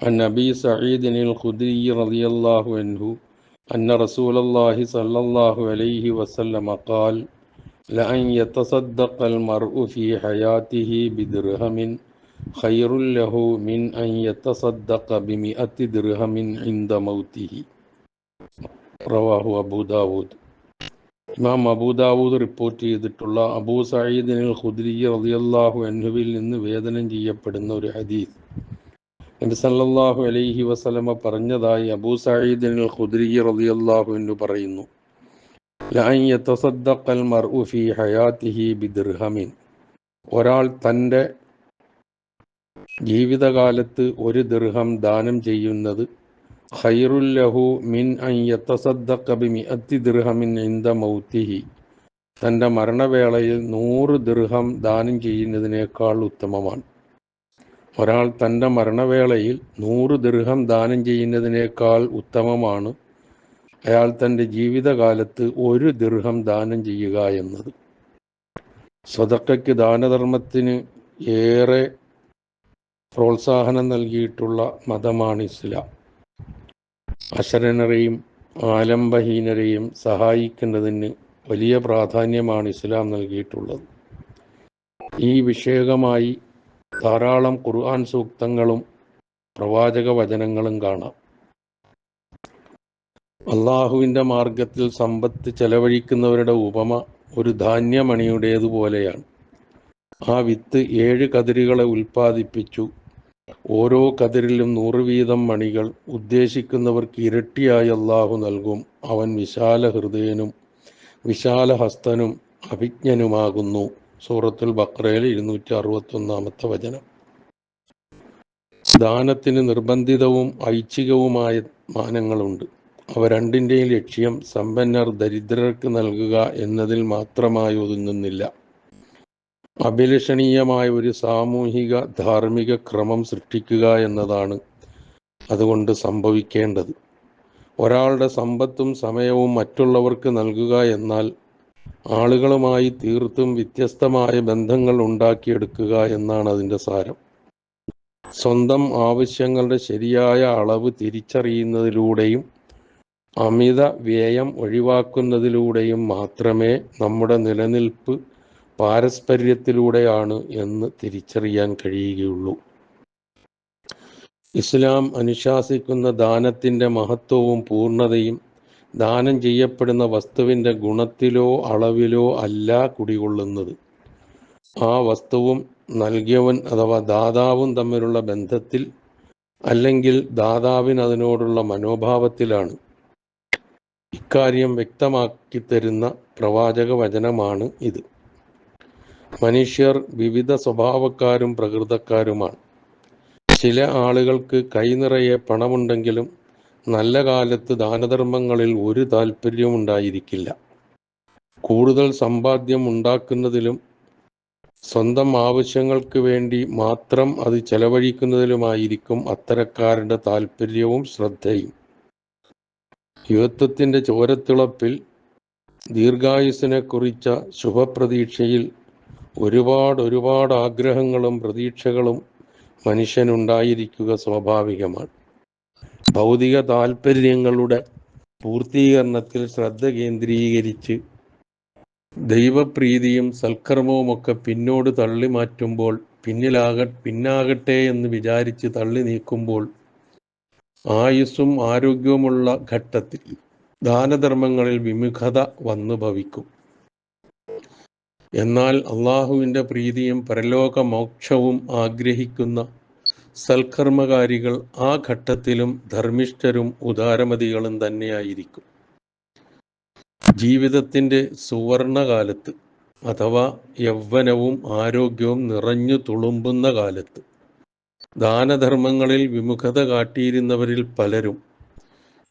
عن أبي سعيد الخدري رضي الله عنه أن رسول الله صلى الله عليه وسلم قال لأن يتصدق المرء في حياته بدرهم خير له من أن يتصدق بمئة درهم عند موته رواه أبو داود ഇമാം അബൂദാവൂദ് റിപ്പോർട്ട് ചെയ്തിട്ടുള്ള അബൂ സയ്യിദിനിൽ ഖുദ്രി റളിയല്ലാഹു അൻഹുവിൽ നിന്ന് വേദനം ചെയ്യപ്പെടുന്ന ഒരു ഹദീസ് നബി സല്ലല്ലാഹു അലൈഹി വസല്ലമ പറഞ്ഞതായി അബൂ സഈദ് അൽ ഖുദ്രി റളിയല്ലാഹു അൻഹു പറയുന്നു. ലഅൻ യതസദ്ദഖൽ മർഉ ഫീ ഹയാതിഹി ബിദിർഹമിൻ. ഒരാൾ തന്റെ ജീവിതകാലത്ത് ഒരു ദിർഹം ദാനം ചെയ്യുന്നത് ലഹു മിൻ അൻ യതസദ്ദഖ ബിമിഅത്തി ദിർഹമിൻ ഇൻദ മൗതിഹി തന്റെ മരണവേളയിൽ നൂറ് ദിർഹം ദാനം ചെയ്യുന്നതിനേക്കാൾ ഉത്തമമാണ്. ഒരാൾ തന്റെ മരണവേളയിൽ നൂറ് ദീർഘം ദാനം ചെയ്യുന്നതിനേക്കാൾ ഉത്തമമാണ്. അയാൾ തന്റെ ജീവിതകാലത്ത് ഒരു ദീർഘം ദാനം ചെയ്യുക എന്നത്. സ്വതക്കയ്ക്ക് ദാനധർമ്മത്തിന് ഏറെ പ്രോത്സാഹനം നൽകിയിട്ടുള്ള മതമാണ് ഇസ്ലാം. അശരണരെയും ആലംബഹീനരെയും സഹായിക്കുന്നതിന് വലിയ പ്രാധാന്യമാണ് ഇസ്ലാം നൽകിയിട്ടുള്ളത്. ഈ വിഷയകമായി ധാരാളം ഖുർആൻ സൂക്തങ്ങളും പ്രവാചക വചനങ്ങളും കാണാം. അള്ളാഹുവിന്റെ മാർഗത്തിൽ സമ്പത്ത് ചെലവഴിക്കുന്നവരുടെ ഉപമ ഒരു ധാന്യമണിയുടേതുപോലെയാണ് ആ വിത്ത് ഏഴ് കതിരുകളെ ഉൽപ്പാദിപ്പിച്ചു. ഓരോ കതിരിലും നൂറ് വീതം മണികൾ ഉദ്ദേശിക്കുന്നവർക്ക് ഇരട്ടിയായി അള്ളാഹു നൽകും. അവൻ വിശാല ഹൃദയനും വിശാല ഹസ്തനും അഭിജ്ഞനുമാകുന്നു. സൂറത്തുൽ ബക്രയിൽ ഇരുന്നൂറ്റി അറുപത്തി ഒന്നാമത്തെ വചനം. ദാനത്തിന് നിർബന്ധിതവും ഐച്ഛികവുമായ മാനങ്ങളുണ്ട്. അവ രണ്ടിന്റെയും ലക്ഷ്യം സമ്പന്നർ ദരിദ്രർക്ക് നൽകുക എന്നതിൽ മാത്രമായി ഒതുങ്ങുന്നില്ല. അഭിലഷണീയമായ ഒരു സാമൂഹിക ധാർമ്മിക ക്രമം സൃഷ്ടിക്കുക എന്നതാണ് അതുകൊണ്ട് സംഭവിക്കേണ്ടത്. ഒരാളുടെ സമ്പത്തും സമയവും മറ്റുള്ളവർക്ക് നൽകുക എന്നാൽ ആളുകളുമായി തീർത്തും വ്യത്യസ്തമായ ബന്ധങ്ങൾ ഉണ്ടാക്കിയെടുക്കുക എന്നാണ് അതിന്റെ സാരം. സ്വന്തം ആവശ്യങ്ങളുടെ ശരിയായ അളവ് തിരിച്ചറിയുന്നതിലൂടെയും അമിത വ്യയം ഒഴിവാക്കുന്നതിലൂടെയും മാത്രമേ നമ്മുടെ നിലനിൽപ്പ് പാരസ്പര്യത്തിലൂടെയാണ് എന്ന് തിരിച്ചറിയാൻ കഴിയുകയുള്ളൂ. ഇസ്ലാം അനുശാസിക്കുന്ന ദാനത്തിന്റെ മഹത്വവും പൂർണതയും ദാനം ചെയ്യപ്പെടുന്ന വസ്തുവിന്റെ ഗുണത്തിലോ അളവിലോ അല്ല കുടികൊള്ളുന്നത്. ആ വസ്തുവും നൽകിയവൻ അഥവാ ദാതാവും തമ്മിലുള്ള ബന്ധത്തിൽ അല്ലെങ്കിൽ ദാതാവിന് അതിനോടുള്ള മനോഭാവത്തിലാണ്. ഇക്കാര്യം വ്യക്തമാക്കി തരുന്ന പ്രവാചക വചനമാണ് ഇത്. മനുഷ്യർ വിവിധ സ്വഭാവക്കാരും പ്രകൃതക്കാരുമാണ്. ചില ആളുകൾക്ക് കൈനിറയെ പണമുണ്ടെങ്കിലും നല്ല കാലത്ത് ദാനധർമ്മങ്ങളിൽ ഒരു താല്പര്യവും ഉണ്ടായിരിക്കില്ല. കൂടുതൽ സമ്പാദ്യം ഉണ്ടാക്കുന്നതിലും സ്വന്തം ആവശ്യങ്ങൾക്ക് വേണ്ടി മാത്രം അത് ചെലവഴിക്കുന്നതിലുമായിരിക്കും അത്തരക്കാരുടെ താല്പര്യവും ശ്രദ്ധയും. യുവത്വത്തിന്റെ ചോരത്തിളപ്പിൽ ദീർഘായുസിനെ കുറിച്ച ശുഭപ്രതീക്ഷയിൽ ഒരുപാട് ഒരുപാട് ആഗ്രഹങ്ങളും പ്രതീക്ഷകളും മനുഷ്യനുണ്ടായിരിക്കുക സ്വാഭാവികമാണ്. ഭൗതിക താല്പര്യങ്ങളുടെ പൂർത്തീകരണത്തിൽ ശ്രദ്ധ കേന്ദ്രീകരിച്ച് ദൈവപ്രീതിയും സൽക്കർമ്മവുമൊക്കെ പിന്നോട് തള്ളി മാറ്റുമ്പോൾ പിന്നിലാക പിന്നാകട്ടെ എന്ന് വിചാരിച്ച് തള്ളി നീക്കുമ്പോൾ ആയുസ്സും ആരോഗ്യവുമുള്ള ഘട്ടത്തിൽ ദാനധർമ്മങ്ങളിൽ വിമുഖത വന്നു ഭവിക്കും. എന്നാൽ അള്ളാഹുവിന്റെ പ്രീതിയും പരലോക മോക്ഷവും ആഗ്രഹിക്കുന്ന സൽക്കർമ്മകാരികൾ ആ ഘട്ടത്തിലും ധർമ്മിഷ്ഠരും ഉദാരമതികളും തന്നെയായിരിക്കും. ജീവിതത്തിന്റെ സുവർണകാലത്ത് അഥവാ യൗവനവും ആരോഗ്യവും നിറഞ്ഞു തുളുമ്പുന്ന കാലത്ത് ദാനധർമ്മങ്ങളിൽ വിമുഖത കാട്ടിയിരുന്നവരിൽ പലരും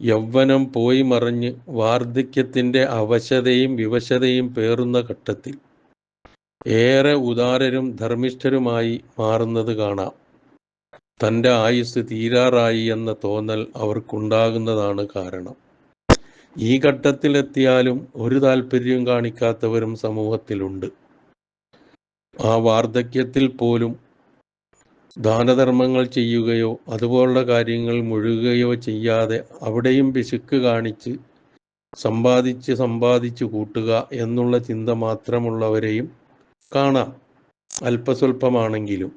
യൗവനം പോയി മറിഞ്ഞ് വാർദ്ധക്യത്തിന്റെ അവശതയും വിവശതയും പേറുന്ന ഘട്ടത്തിൽ ഏറെ ഉദാരരും ധർമ്മിഷ്ഠരുമായി മാറുന്നത് കാണാം. തന്റെ ആയുസ് തീരാറായി എന്ന തോന്നൽ അവർക്കുണ്ടാകുന്നതാണ് കാരണം. ഈ ഘട്ടത്തിലെത്തിയാലും ഒരു താല്പര്യം കാണിക്കാത്തവരും സമൂഹത്തിലുണ്ട്. ആ വാർദ്ധക്യത്തിൽ പോലും ദാനധർമ്മങ്ങൾ ചെയ്യുകയോ അതുപോലുള്ള കാര്യങ്ങൾ മുഴുകുകയോ ചെയ്യാതെ അവിടെയും പിശുക്ക് കാണിച്ച് സമ്പാദിച്ച് സമ്പാദിച്ച് കൂട്ടുക എന്നുള്ള ചിന്ത മാത്രമുള്ളവരെയും കാണാം. അല്പസ്വല്പമാണെങ്കിലും.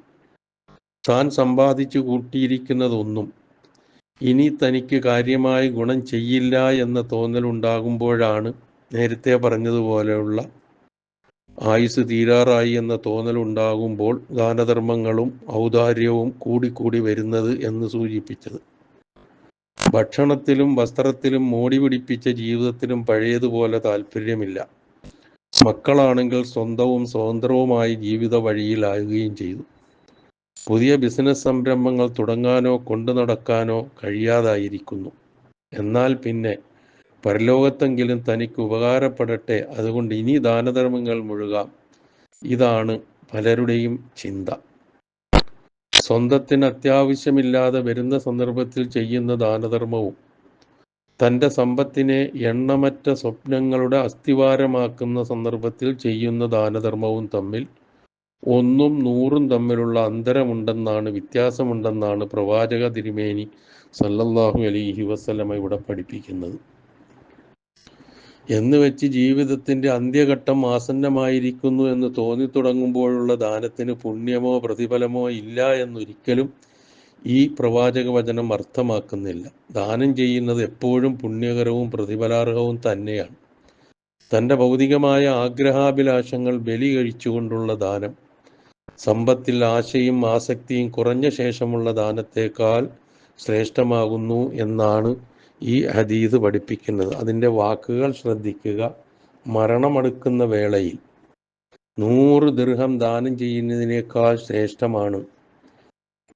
താൻ സമ്പാദിച്ചു കൂട്ടിയിരിക്കുന്നതൊന്നും ഇനി തനിക്ക് കാര്യമായി ഗുണം ചെയ്യില്ല എന്ന തോന്നലുണ്ടാകുമ്പോഴാണ് നേരത്തെ പറഞ്ഞതുപോലെയുള്ള ആയുസ് തീരാറായി എന്ന തോന്നലുണ്ടാകുമ്പോൾ ദാനധർമ്മങ്ങളും ഔദാര്യവും കൂടിക്കൂടി വരുന്നത് എന്ന് സൂചിപ്പിച്ചത്. ഭക്ഷണത്തിലും വസ്ത്രത്തിലും മോടി പിടിപ്പിച്ച ജീവിതത്തിലും പഴയതുപോലെ താല്പര്യമില്ല മക്കളാണെങ്കിൽ സ്വന്തവും സ്വതന്ത്രവുമായി ജീവിത വഴിയിലാകുകയും ചെയ്തു. പുതിയ ബിസിനസ് സംരംഭങ്ങൾ തുടങ്ങാനോ കൊണ്ടു നടക്കാനോ കഴിയാതായിരിക്കുന്നു. എന്നാൽ പിന്നെ പരലോകത്തെങ്കിലും തനിക്ക് ഉപകാരപ്പെടട്ടെ അതുകൊണ്ട് ഇനി ദാനധർമ്മങ്ങൾ മുഴുകാം. ഇതാണ് പലരുടെയും ചിന്ത. സ്വന്തത്തിന് അത്യാവശ്യമില്ലാതെ വരുന്ന സന്ദർഭത്തിൽ ചെയ്യുന്ന ദാനധർമ്മവും തന്റെ സമ്പത്തിനെ എണ്ണമറ്റ സ്വപ്നങ്ങളുടെ അസ്ഥിവാരമാക്കുന്ന സന്ദർഭത്തിൽ ചെയ്യുന്ന ദാനധർമ്മവും തമ്മിൽ ഒന്നും നൂറും തമ്മിലുള്ള അന്തരമുണ്ടെന്നാണ് വ്യത്യാസമുണ്ടെന്നാണ് പ്രവാചക തിരുമേനി സല്ലല്ലാഹു അലൈഹി വസല്ലമ ഇവിടെ പഠിപ്പിക്കുന്നത്. എന്ന് വെച്ച് ജീവിതത്തിന്റെ അന്ത്യഘട്ടം ആസന്നമായിരിക്കുന്നു എന്ന് തോന്നി തുടങ്ങുമ്പോഴുള്ള ദാനത്തിന് പുണ്യമോ പ്രതിഫലമോ ഇല്ല എന്നൊരിക്കലും ഈ പ്രവാചക വചനം അർത്ഥമാക്കുന്നില്ല. ദാനം ചെയ്യുന്നത് എപ്പോഴും പുണ്യകരവും പ്രതിഫലാർഹവും തന്നെയാണ്. തന്റെ ഭൗതികമായ ആഗ്രഹാഭിലാഷങ്ങൾ ബലി കഴിച്ചുകൊണ്ടുള്ള ദാനം സമ്പത്തിൽ ആശയും ആസക്തിയും കുറഞ്ഞ ശേഷമുള്ള ദാനത്തേക്കാൾ ശ്രേഷ്ഠമാകുന്നു എന്നാണ് ഈ ഹദീദ് പഠിപ്പിക്കുന്നത്. അതിന്റെ വാക്കുകൾ ശ്രദ്ധിക്കുക. മരണമടുക്കുന്ന വേളയിൽ നൂറ് ദീർഘം ദാനം ചെയ്യുന്നതിനേക്കാൾ ശ്രേഷ്ഠമാണ്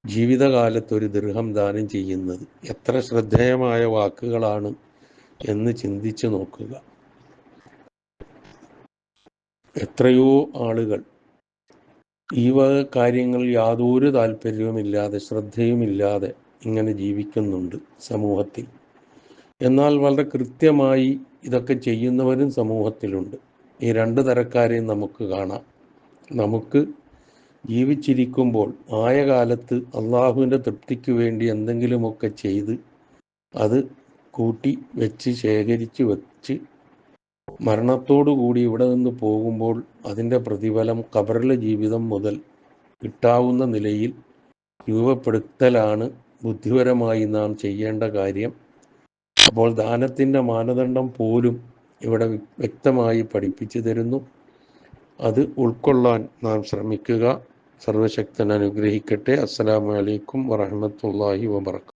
ജീവിതകാലത്ത് ഒരു ദീർഘം ദാനം ചെയ്യുന്നത്. എത്ര ശ്രദ്ധേയമായ വാക്കുകളാണ് എന്ന് ചിന്തിച്ചു നോക്കുക. എത്രയോ ആളുകൾ ഈ വക കാര്യങ്ങൾ യാതൊരു താല്പര്യവുമില്ലാതെ ശ്രദ്ധയുമില്ലാതെ ഇങ്ങനെ ജീവിക്കുന്നുണ്ട് സമൂഹത്തിൽ. എന്നാൽ വളരെ കൃത്യമായി ഇതൊക്കെ ചെയ്യുന്നവരും സമൂഹത്തിലുണ്ട്. ഈ രണ്ട് തരക്കാരെയും നമുക്ക് കാണാം. നമുക്ക് ജീവിച്ചിരിക്കുമ്പോൾ ആയ കാലത്ത് അള്ളാഹുവിന്റെ തൃപ്തിക്ക് വേണ്ടി എന്തെങ്കിലുമൊക്കെ ചെയ്ത് അത് കൂട്ടി വെച്ച് ശേഖരിച്ച് വെച്ച് മരണത്തോടു കൂടി ഇവിടെ നിന്ന് പോകുമ്പോൾ അതിന്റെ പ്രതിഫലം കബറിലെ ജീവിതം മുതൽ കിട്ടാവുന്ന നിലയിൽ രൂപപ്പെടുത്തലാണ് ബുദ്ധിപരമായി നാം ചെയ്യേണ്ട കാര്യം. അപ്പോൾ ദാനത്തിന്റെ മാനദണ്ഡം പോലും ഇവിടെ വ്യക്തമായി പഠിപ്പിച്ചു തരുന്നു. അത് ഉൾക്കൊള്ളാൻ നാം ശ്രമിക്കുക. സർവശക്തൻ അനുഗ്രഹിക്കട്ടെ. അസ്സലാമു അലൈക്കും വറഹമത്തല്ലാഹി വബർക്കാത്തു